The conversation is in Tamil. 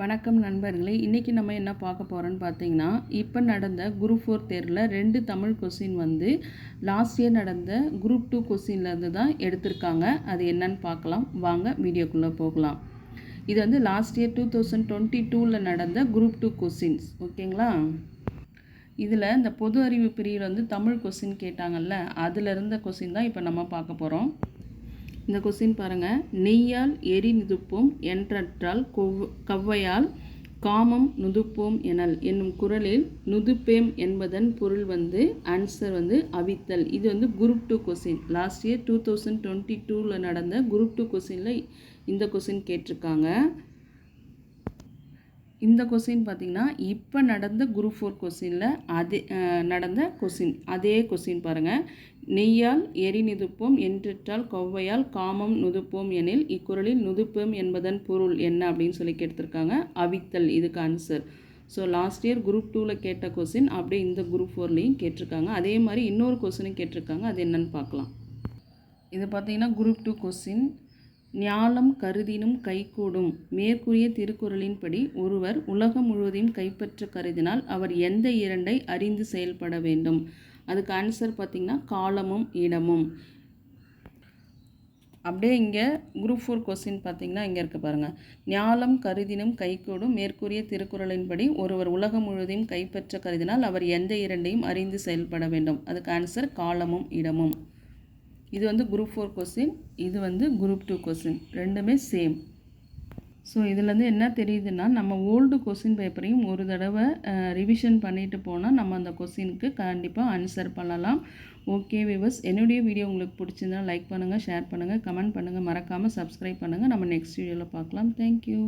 வணக்கம் நண்பர்களே இன்றைக்கி நம்ம என்ன பார்க்க போகிறோன்னு பார்த்தீங்கன்னா இப்போ நடந்த குரூப் ஃபோர் தேர்வில் ரெண்டு தமிழ் கொஸ்டின் வந்து லாஸ்ட் இயர் நடந்த குரூப் டூ கொஸ்டின்லேருந்து தான் எடுத்திருக்காங்க. அது என்னன்னு பார்க்கலாம். வாங்க வீடியோக்குள்ளே போகலாம். இது வந்து last year two thousand twenty டூவில் நடந்த குரூப் டூ கொஸ்டின்ஸ். ஓகேங்களா? இதில் இந்த பொது அறிவு பிரிவில் வந்து தமிழ் கொஸ்டின் கேட்டாங்கல்ல அதில் இருந்த கொஸ்டின் தான் இப்போ நம்ம பார்க்க போகிறோம் இந்த கொஸ்டின் பாருங்கள் நெய்யால் எரி நுதுப்போம் என்றற்றால் கொவ் கவ்வையால் காமம் நுதுப்போம் எனல். என்னும் குரலில் நுதுப்பேம் என்பதன் பொருள் வந்து ஆன்சர் வந்து அவித்தல். இது வந்து group two question last year two thousand twenty டூவில் நடந்த குரூப் டூ கொஸ்டினில் இந்த கொஸ்டின் கேட்டிருக்காங்க. இந்த கொஸ்டின் பார்த்திங்கன்னா இப்போ நடந்த குரூப் ஃபோர் கொஸ்டினில் அதே நடந்த கொஸ்டின் அதே கொஸ்டின் பாருங்கள் நெய்யால் எரி நுதுப்போம் என்றிட்டால் கொவ்வையால் காமம் நுதுப்போம் எனில் இக்குறளில் நுதுப்போம் என்பதன் பொருள் என்ன அப்படின்னு சொல்லி கேட்டிருக்காங்க. அவித்தல் இதுக்கு answer so last year group டூவில் கேட்ட கொஸ்டின் அப்படியே இந்த குரூப் ஃபோர்லேயும் கேட்டிருக்காங்க. அதே மாதிரி இன்னொரு கொஸ்டினும் கேட்டிருக்காங்க. அது என்னன்னு பார்க்கலாம். இது பார்த்தீங்கன்னா குரூப் டூ கொஸ்டின். ஞாலம் கருதினும் கைகூடும். மேற்கூறிய திருக்குறளின்படி ஒருவர் உலகம் முழுவதையும் கைப்பற்ற கருதினால் அவர் எந்த இரண்டை அறிந்து செயல்பட வேண்டும்? அதுக்கு ஆன்சர் பார்த்திங்கன்னா காலமும் இடமும். அப்படியே இங்கே குரூப் ஃபோர் கொஸ்டின் பார்த்தீங்கன்னா இங்கே இருக்க பாருங்கள் ஞாலம் கருதினும் கைகூடும். மேற்கூறிய திருக்குறளின்படி ஒருவர் உலகம் முழுவதையும் கைப்பற்ற கருதினால் அவர் எந்த இரண்டையும் அறிந்து செயல்பட வேண்டும்? அதுக்கு ஆன்சர் காலமும் இடமும். இது வந்து குரூப் ஃபோர் கொஸ்டின் இது வந்து குரூப் டூ கொஸ்டின் ரெண்டுமே சேம் ஸோ இதுலேருந்து என்ன தெரியுதுன்னா நம்ம ஓல்டு கொஸ்டின் பேப்பரையும் ஒரு தடவை ரிவிஷன் பண்ணிட்டு போனால் நம்ம அந்த கொஸ்டினுக்கு கண்டிப்பாக ஆன்சர் பண்ணலாம். ஓகே விவர்ஸ் என்னுடைய வீடியோ உங்களுக்கு பிடிச்சிருந்தா லைக் பண்ணுங்கள் ஷேர் பண்ணுங்கள் கமெண்ட் பண்ணுங்கள் மறக்காமல் சப்ஸ்கிரைப் பண்ணுங்கள் நம்ம நெக்ஸ்ட் வீடியோவில் பார்க்கலாம். தேங்க்யூ